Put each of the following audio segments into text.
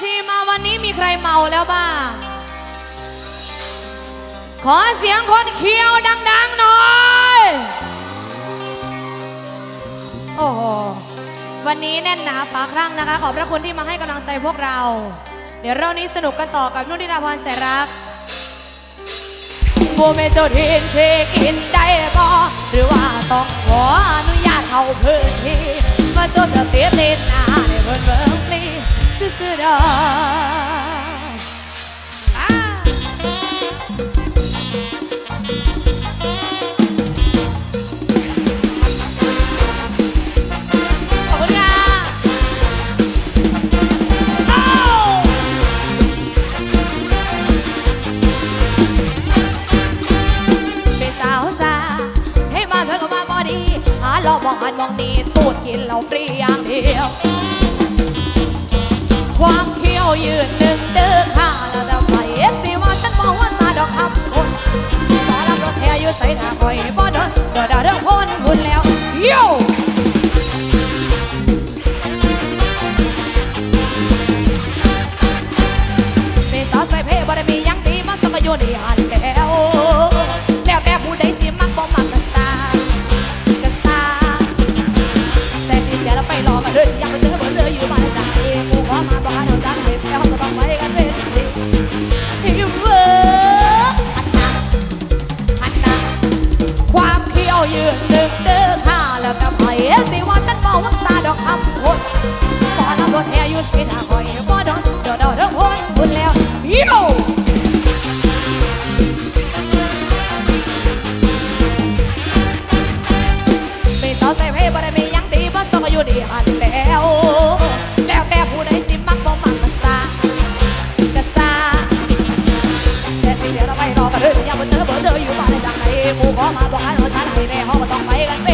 ทีมาวันนี้มีใครเมาแล้วบ้าง ขอเสียงคนเคี้ยวดังๆหน่อย โอ้โห วันนี้แน่นหนาฝาครั่งนะคะ ขอบพระคุณที่มาให้กำลังใจพวกเรา เดี๋ยวเรานี้สนุกกันต่อกับนุ่นทิราพรแสรักโมเมเจ้าทินเช็คอินได้บ่หรือว่าต้องขออนุญาตเข้าพื้นที่ มาโชว์สเตียตินหน้าในเบิร์เบิร์นี่ ซื่อๆ ใส่หน้าคอยบ่โดนเดือดเรื่องพ ยืนหนึ่งเด้อข้าแล้วก็ไปสิว่าฉันบ่วักษาดอกคำพูดบ่นำรถแห่อยู่สิน้าคอยบ่โดนเดี๋ยวเดี๋ยวเรื่องพ้นบุญแล้วโย่มีสาวใส่เพบ่ได้มียังดีมาส่งอยู่ดีอันแล้ว แล้วแต่ผู้ใดสิมักบ่มักก็ซากะซาแต่ที่เดี๋ยวเราไปรอกันเลยสิยากบ่เจอบ่เจออยู่บ้านจังไหนหมู่ขอมาบอกอันว่าฉัน ต้องไปกันเป็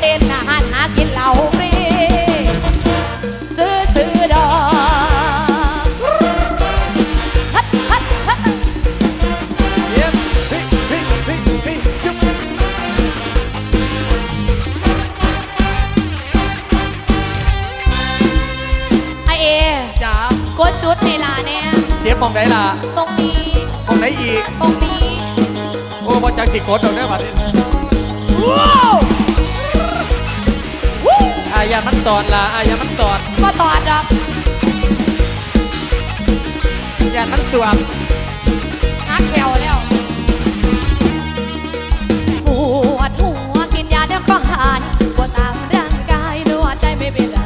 เตตินหน้าหาหากินเหล้าฟรีซื่อๆดอกฮัดฮัดฮัดเยี่ยมเฮ้ยเฮ้ยเฮ้ยเฮ้ยจุ๊บไอเอจ๋ากดจุดให้ลาเนี่ย เจ็บมองไหนล่ะตรงนี้ มองไหนอีก ตรงนี้ โอ้บอจักสิโคตรดอกได้อบัดนี้ายามันตอดล่ะอายามันตอดมาตอดรับยานมันสวมนักแถวแล้วปวดหัวกินยาเดี๋ยวก็หายปวดตามร่างกายนวดได้ไม่เป็นไร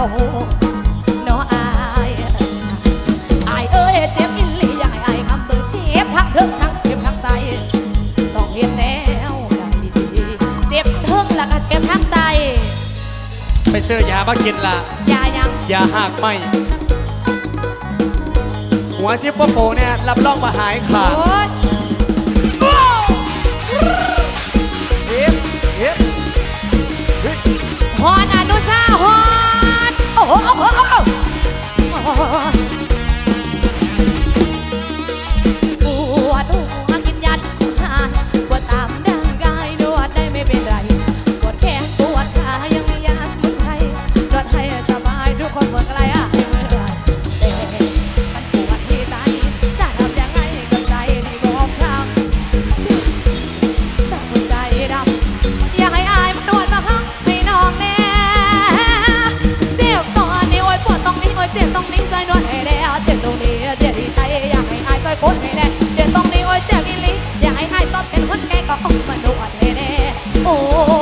นบ่ฮู้เนาะอายอายเอ้ยเจ็บอินลีอยากให้อายคำเบอร์เจ็บทั้งเทิงทั้งเจ็บทั้งไตต้องเรียนแนวใดเจ็บเทิงแล้วก็เจ็บทั้งไตไปซื้อยามากินละอย่ายังยาหักไหมหัวซิปโปโปเนี่ยรับรองมาหายขาด อยช่วยกดให้แน่เจ็บตรงนี้โอ้ยเจ็บอีลีอยากให้อายซอดเป็นคนแก่ก็ออกมานวดให้แน่โอ้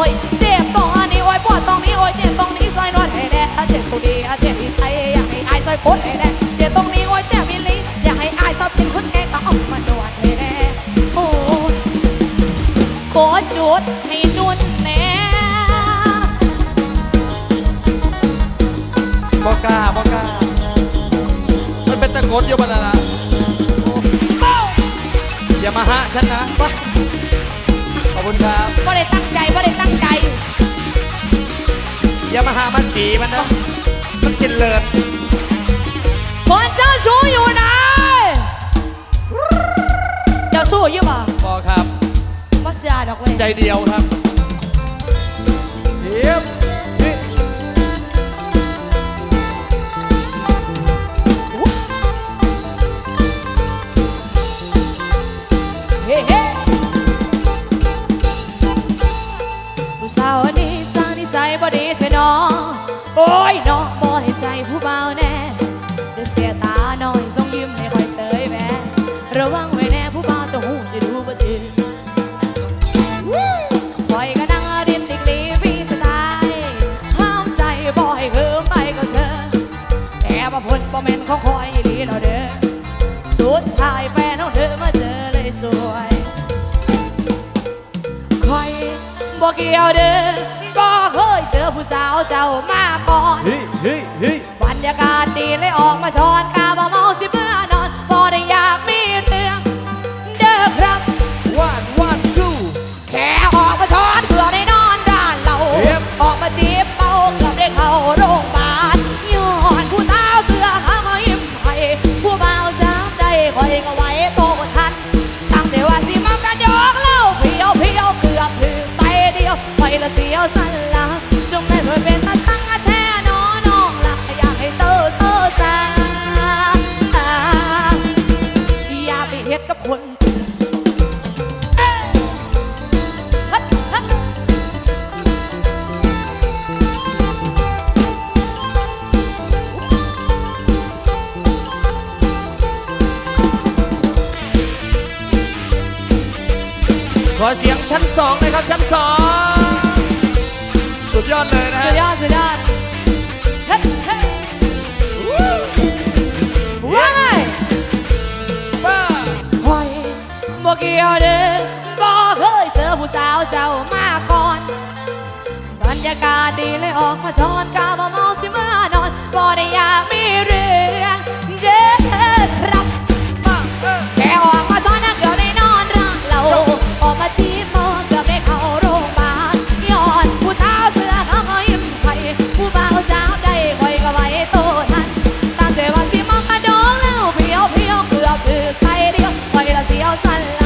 ยเจ็บตอนนี้โอ้ยปวดตรงนี้โอ้ยเจ็บตรงนี้ช่วยนวดให้แน่เจ็บตรงนี้เจ็บที่ใจอยากให้อายช่วยกดให้แน่เจ็บตรงนี้โอ้ยเจ็บอีลีอยากให้อายซอดเป็นคนแก่ก็ออกมานวดให้แน่โอ้ยขอจุดให้นุ่นแน่บอกล้าบอกล้ามันเป็นตะกดอยู่บ้านละ อย่ามาหะฉันนะขอบคุณครับบ่ได้ตั้งใจบ่ได้ตั้งใจ อย่ามาหามันสีมันนะมันสินเลิศคนเจ้าชู้อยู่ไหนเจ้าสู้อยู่ป่ะบอกครับบ่เสียดอกเว้ยใจเดียวครับเฮียบ ม่นของคอยอีหลีเราเด้อสุดท้ายแฟนของเธอมาเจอเลยสวยคอยบ่เกี่ยวเด้อบ่เคยเจอผู้สาวเจ้ามาก่อนเฮ้ยเฮ้ยเฮ้ยบรรยากาศดีเลยออกมาช้อนกาบ่เมาสิเมื่อนอนบ่ได้อยากมี ตั้งใจว่าสิมากระยอกเล่าเพียวเพียวเกือบหือใส่เดียวไปละเสียวสันละจงไม่เคยเป็น ขอเสียงชั้นสองเลยครับชั้นสองสุดยอดเลยนะสุฮะดยอดสุดยอดเฮ้ยเฮ้ยว้ายป้าคอยบ่เกี่ยวเด้อบ่เคยเจอผู้สาวเจ้ามาก่อนบรรยากาศดีเลยออกมาชอนกาบ่เมาสิมานอนบ่ได้อยากมีเรื่องเด้อครับป้าเออแค่ออกมาช้อนนะเกือบได้นอนร้าออกมาชีพอเกือบได้เข้าโรงพยาบาลย้อนผู้สาวเสื้อขาวยิ้มไผ่ผู้บ่าวจับได้คอยก็ไว้โตทันตั้งใจว่าสิมองกระดงแล้วเพียวเพียวเกือบถือใส่เดียวคอยละเสียวสัน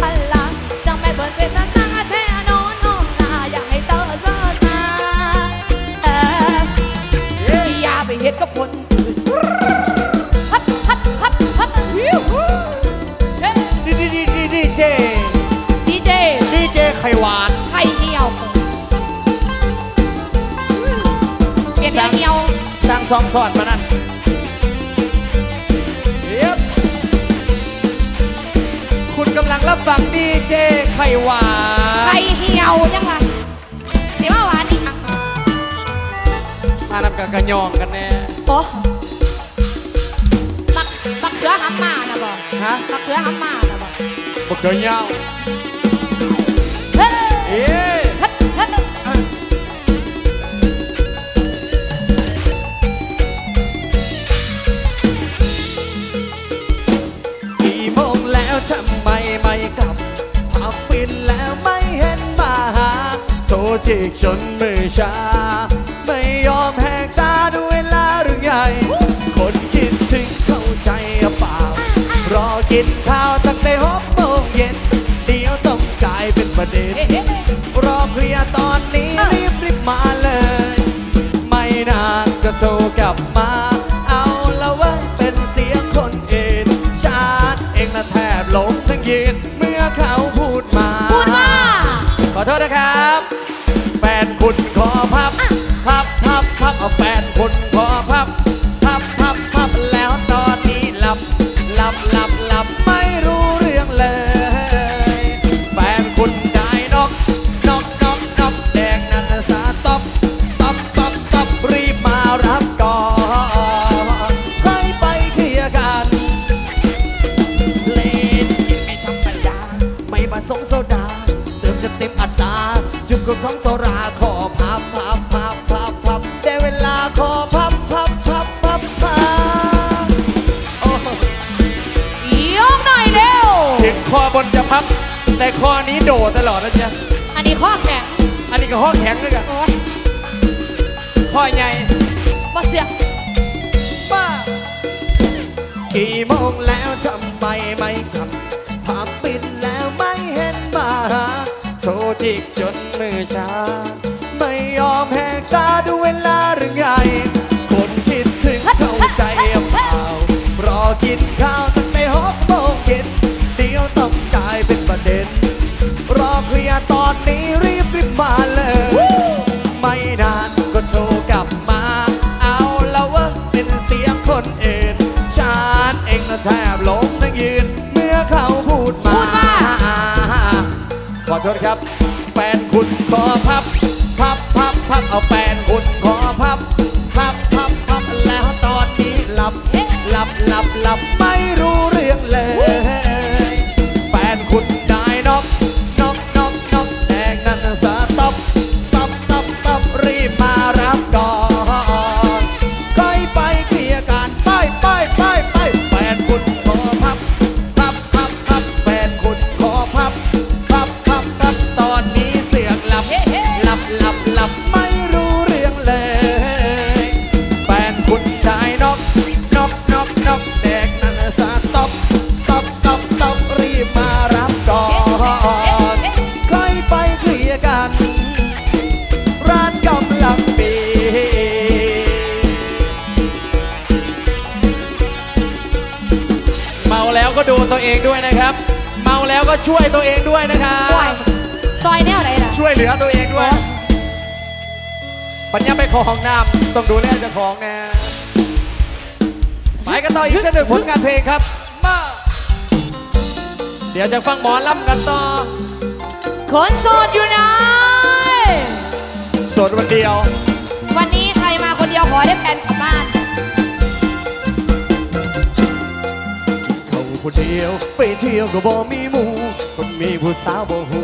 สันหลังจังไม่เปิดเวทสังอาเชนอนนองนาอยากให้เจอเซอซาอย่าไปเห็ดกับคนอื่นฮับฮับฮับฮับฮิวดีดีดีดีดีเจดีเจดีเจไข่หวานไข่เหนียวเอ็นเหนียวสั่งสองสอดมานั่น รับฟังดีเจไข่หวานไข่เหี่ยวยังไงสีมาหวานอีกอะมานำกับกระยองกันแน่โอ้บักบักเขือหำมานะบอกฮะบักเขือหำมานะบอกบกเกยาว ผับปิดแล้วไม่เห็นมาหา โทรจิกจนมือชา ไม่ยอมแหกตาดูเวลาหรือไง คนคิดถึงเข้าใจหรือเปล่า รอกินข้าวตั้งแต่หกโมงเย็น เดี๋ยวต้องกลายเป็นประเด็นเฮ้ยเฮ้ยเฮ้ยรอเคลียร์ตอนนี้รีบรีบมาเลย ไม่นานก็โทรกลับมา เอาแฟนพอพับ คอบนจะพับ แต่คอนี้โดดตลอดนะจ๊ะอันนี้ข้อแข็งอันนี้ก็ห้องแข็งด้วยกันโอ้ยข้อใหญ่บ่เสียป้า กี่โมงแล้วทำไมไม่กลับ โทษครับแฟนคุณขอพับ พับพับพับเอาแฟน ตัวเองด้วยนะครับ เมาแล้วก็ช่วยตัวเองด้วยนะครัป่วยบซอยแนวไหนล่ะ ช่วยเหลือตัวเองด้วย ปัญญาไปขอห้องน้ำต้องดูแลเจ้าของนะไปกันต่ออีกสักหนึ่งผลงานเพลงครับ มา เดี๋ยวจะฟังหมอลำกันต่อคนโสดอยู่ไหน สดวันเดียว วันนี้ใครมาคนเดียวขอได้แฟนกลับียวไปเที่ยวก็บ่มีหมู่คนมีผู้สาวบ่หู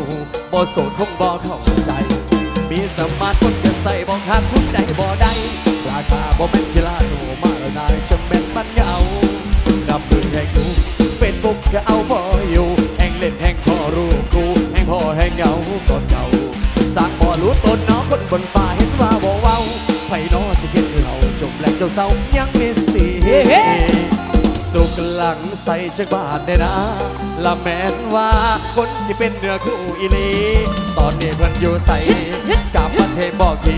บ่โสดคงบ่เข้าใจ มีสมาร์ทคนก็ใส่บ่ขาดคุณใดบ่ได้ราคาบ่แม่นกีฬาโนมาแล้วได้จะแม่นมันเหงาดับมือแห่งกูเป็นบุกก็เอาบ่อยู่แห่งเล่นแห่งพ่อรู้กูแห่งพ่อแห่งเหงาก่อนเก่าสร้างบ่รู้ตนเนาะคนบนฟ้าเห็นว่าบ่เว้าไผเนาะสิเฮ็ดให้เราจมแหลกเจ้าเศร้ายังมีสิ สุกหลังใส่จักบาทได้นะละแมนว่าคนที่เป็นเนื้อคู่อีลี ตอนนี้เพิ่นอยู่ใส่กับประเทศบอกที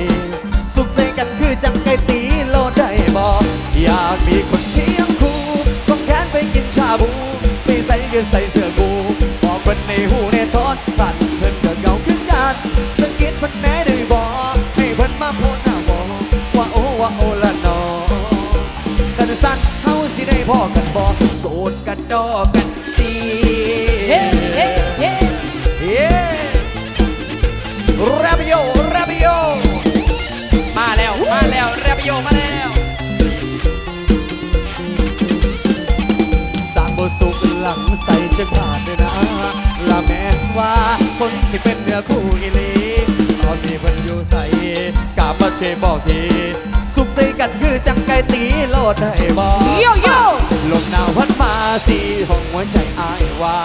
สุขเสกกันคือจังไก่ตีโลดได้บอกอยากมีคนเคียงคู่คงแค้นไปกินชาบูไม่ใส่ก็ใส่เสื้อกูบอกเพิ่นในหูในช้อนตันเพิ่นก็เงาขึ้นกันสะกิดเพิ่นแหน่ได้บอกให้เพิ่นมาโพดหน้าบอกว่าโอ้ว่าโอละนอสั้นเฮาสิได้พ่อ กันบ่โสดกันดอกกันดีเฮ้เฮ้เฮ้เย้ราบิโยราบิโยมาแล้วมาแล้วแรปโยมาแล้วสร้างบ่สุขหลังใส่จะขาดเลยนะละแม่นว่าคนที่เป็นเนื้อคู่อีหลีตอนนี้เพิ่นอยู่ใส่กาบมาเชบอกทีสุข ใส่กันคือจังไก่ตีโลดได้บ่โยโย่ลมหนาวพัดมาสีห้องหัวใจอายว่า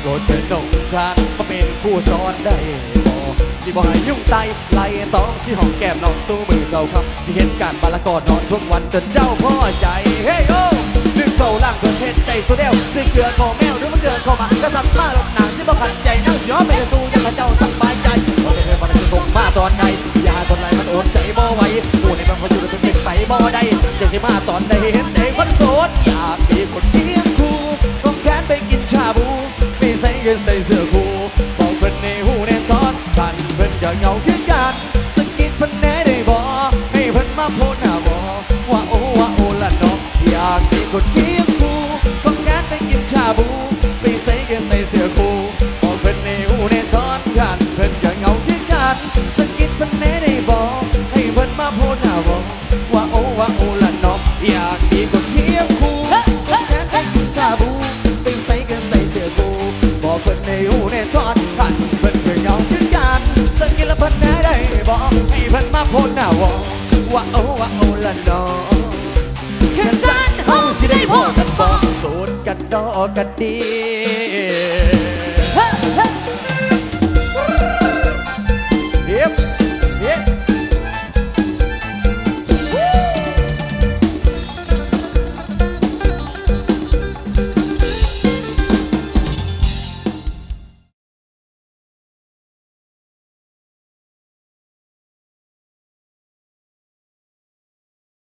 โปรดเชิญนงครานมาเป็นผู้สอนได้บ่สิบ่ให้ยุ่งใจไล่ต้องสิห้องแก้มน้องสู้มือเศร้าคำสิเห็นการบาละกอดนอนทุกวันจนเจ้าพ่อใจเฮ้ยโอ้นึกเบาล่างเกินเห็นใจสุดเดียวนึกเกลือคอแมวหรือมันเกลือคอหมาก็สั่งมาลมหนาวที่บ่ขันใจนั่งย้อนไปกระตูยังกระเจ้าสบายใจเพราะไม่เคยมาในตรงมาตอนใดยาตอนไหนมันโอนใจบ่ไหวผู้ในบางคนอยู่เป็นเด็กไปบ่ได้จะสิมาตอนใดเห็นใจคนโสดอยากมีคนเคียงคู่ต้องแขนไปกินชาบูไม่ใส่เงินใส่เสื้อคู่บอกเพิ่นในหูแน่ทอนกันเพิ่นก็เหงาคือกันสะกิดเพิ่นแน่ได้บ่ให้เพิ่นมาโพหน้าบ่ว่าโอ้ว่าโอ้ละน้องอยากมีคนเคียงคู่ต้องแขนไปกินชาบู มาโพหน้าวอว่าโอ้ว่าโอ้ละน้องขึ้นสั้นเฮาสิได้พอกันบ่โสดกันดอกกันดี